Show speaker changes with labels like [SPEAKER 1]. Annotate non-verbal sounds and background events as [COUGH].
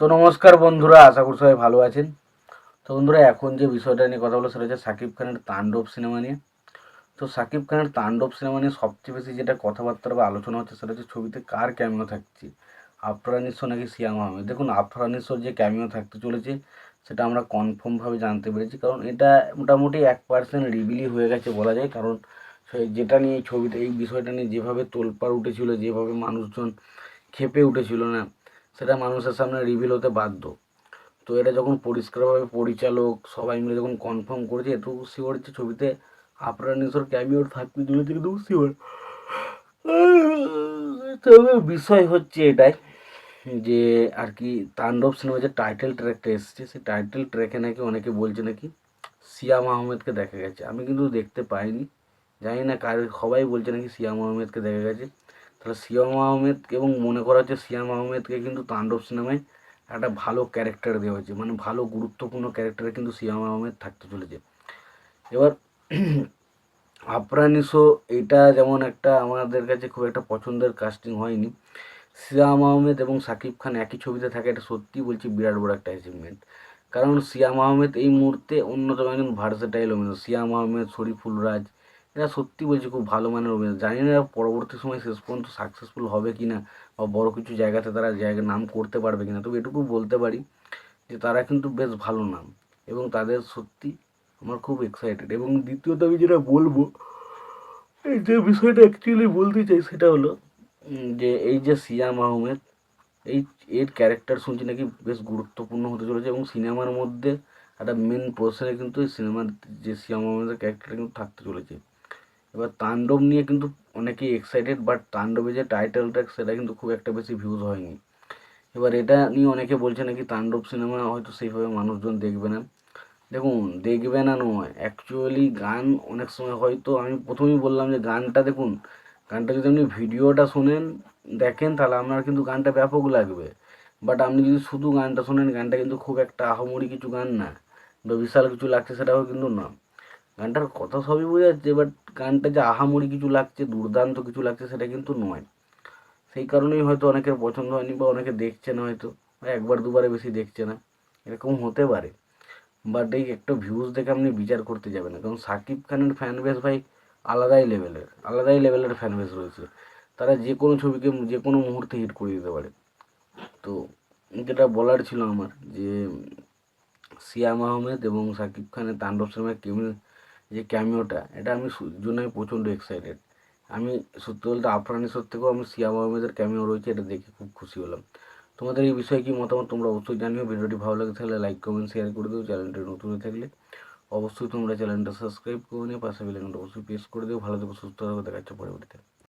[SPEAKER 1] তো নমস্কার বন্ধুরা, আশা করি সবাই ভালো আছেন। তো বন্ধুরা, এখন যে বিষয়টা নিয়ে কথা বলো সেটা হচ্ছে সাকিব খানের তাণ্ডব সিনেমা নিয়ে। তো সাকিব খানের তাণ্ডব সিনেমা নিয়ে সবচেয়ে বেশি যেটা কথাবার্তা বা আলোচনা হচ্ছে, সেটা হচ্ছে ছবিতে কার ক্যামিও থাকছে? আফরানিসো নাকি সিয়াম আহমেদ? দেখুন আফরানিসোর যে ক্যামিও থাকতে চলেছে, সেটা আমরা কনফার্মভাবে জানতে পেরেছি। কারণ এটা মোটামুটি এক পার্সেন্ট রিভিলই হয়ে গেছে বলা যায়। কারণ যেটা নিয়ে ছবিটা এই বিষয়টা নিয়ে যেভাবে তোলপাড় উঠেছিল, যেভাবে মানুষজন খেপে উঠেছিল না সেটা মানুষের সামনে রিভিল হতে বাধ্য। তো এটা যখন পরিষ্কারভাবে পরিচালক, সবাই মিলে যখন কনফার্ম করেছে এটুকু শিওর যে ছবিতে আফরানিসর ক্যামিওর থাকতে চলেছে কিন্তু শিওর তবে বিষয় হচ্ছে এটাই যে আর কি তাণ্ডব সিনেমা যে টাইটেল ট্র্যাকটা এসেছে, সেই টাইটেল ট্র্যাকে নাকি অনেকে বলছে নাকি সিয়াম আহমেদকে দেখা গেছে। আমি কিন্তু দেখতে পাইনি, জানি না কার, সবাই বলছে নাকি সিয়াম আহমেদকে দেখা গেছে। তাহলে সিয়াম আহমেদ এবং মনে করা হচ্ছে সিয়াম আহমেদকে কিন্তু তাণ্ডব সিনেমায় একটা ভালো ক্যারেক্টার দেওয়া হয়েছে মানে ভালো গুরুত্বপূর্ণ ক্যারেক্টারে কিন্তু সিয়াম আহমেদ থাকতে চলেছে। এবার [CLEARS THROAT] আফরানিসো এটা যেমন একটা আমাদের কাছে খুব একটা পছন্দের কাস্টিং হয়নি সিয়াম আহমেদ এবং সাকিব খান একই ছবিতে থাকে এটা সত্যি বলছি বিরাট বড় একটা অ্যাচিভমেন্ট কারণ সিয়াম আহমেদ এই মুহূর্তে অন্যতম একজন ভার্সেটাইল অভিনেতা সিয়াম আহমেদ শরীফুল রাজ এরা সত্যি বলছি খুব ভালো মানের অভিনেতা। জানি না পরবর্তী সময় শেষ পর্যন্ত সাকসেসফুল হবে কি না বা বড় কিছু জায়গাতে তারা জায়গা নাম করতে পারবে কি না তবে এটুকু বলতে পারি যে তারা কিন্তু বেশ ভালো নাম এবং তাদের সত্যি আমার খুব এক্সাইটেড এবং দ্বিতীয়ত আমি যেটা বলব, এই যে বিষয়টা অ্যাকচুয়ালি বলতে চাই সেটা হলো যে এই যে সিয়াম আহমেদ এই, এর ক্যারেক্টার শুনছি নাকি বেশ গুরুত্বপূর্ণ হতে চলেছে এবং সিনেমার মধ্যে একটা মেন পোর্শনে কিন্তু এই সিনেমার যে সিয়াম আহমেদের ক্যারেক্টারটা কিন্তু থাকতে চলেছে। এবার তাণ্ডব নিয়ে কিন্তু অনেকেই এক্সাইটেড বাট তাণ্ডবের যে টাইটেল ট্র্যাক সেটা কিন্তু খুব একটা বেশি ভিউজ হয়নি। এবার এটা নিয়ে অনেকে বলছে নাকি তাণ্ডব সিনেমা হয়তো সেইভাবে মানুষজন দেখবে না। দেখুন, দেখবে না নয় অ্যাকচুয়ালি গান অনেক সময় হয়তো, আমি প্রথমেই বললাম যে গানটা দেখুন, গানটা যদি আপনি ভিডিওটা শোনেন, দেখেন, তাহলে আপনার কিন্তু গানটা ব্যাপক লাগবে। বাট আপনি যদি শুধু গানটা শোনেন, গানটা কিন্তু খুব একটা আহামরি কিছু গান না, বা বিশাল কিছু লাগছে, সেটাও কিন্তু না। গানটার কথা সবই বোঝা যাচ্ছে বাট গানটা যে আহামরি কিছু লাগছে, দুর্দান্ত কিছু লাগছে, সেটা কিন্তু নয়। সেই কারণেই হয়তো অনেকের পছন্দ হয়নি বা অনেকে দেখছে না হয়তো একবার দুবারে বেশি দেখছে না। এরকম হতে পারে। বাট এই একটা ভিউজ দেখে আপনি বিচার করতে যাবেন না। কারণ সাকিব খানের ফ্যান বেস ভাই আলাদাই লেভেলের আলাদাই লেভেলের ফ্যান বেস রয়েছে। তারা যে কোনো ছবিকে, যে কোনো মুহূর্তে হিট করে দিতে পারে। তো যেটা বলার ছিল আমার যে, সিয়াম আহমেদ এবং সাকিব খানের, তাণ্ডব সিনেমার কেমি যে ক্যামিওটা এটা আমি জন্য আমি প্রচণ্ড এক্সাইটেড আমি সত্যি বলতে আফরানিসর থেকেও আমি সিয়া আহমেদের ক্যামিও রয়েছে, এটা দেখে খুব খুশি হলাম। তোমাদের এই বিষয়ে কি মতামত তোমরা অবশ্যই জানিও। ভিডিওটি ভালো লাগে থাকলে লাইক কমেন্ট শেয়ার করে দিও। চ্যানেলটি নতুন হয়ে থাকলে অবশ্যই তোমরা চ্যানেলটা সাবস্ক্রাইব করে নিয়ে পাশে বেলাইনটা অবশ্যই প্রেস করে দিও। ভালো থেকো, সুস্থ থাকো। দেখাচ্ছে পরবর্তীতে।